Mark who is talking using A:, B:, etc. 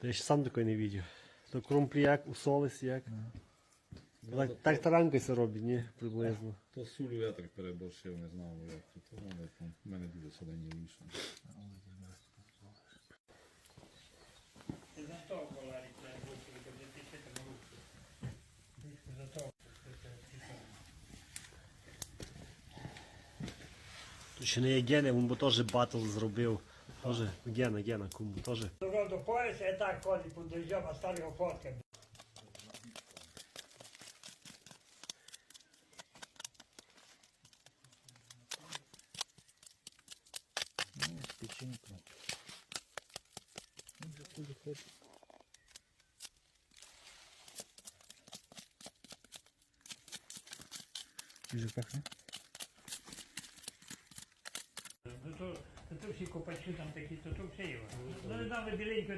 A: Та я ще сам такої не бачив. То крумплі як, у солис як. Так, так таранкою робить, ні? Приблизно.
B: То сулю я так переборщив, не знав, як тут. Але там в мене дуже солені вийшло.
A: Тут ще не є він би теж батл зробив. Тоже Гена, Гена, кому теж.
C: Дорога до пояса, я так ходить під дождем, а старого фотка.
D: Ну, печеньку. Ну, вже туди ходить. Вже пахне?
C: Ну то, то, то всі копачі там такі, то то все його. Ну не знали біленько.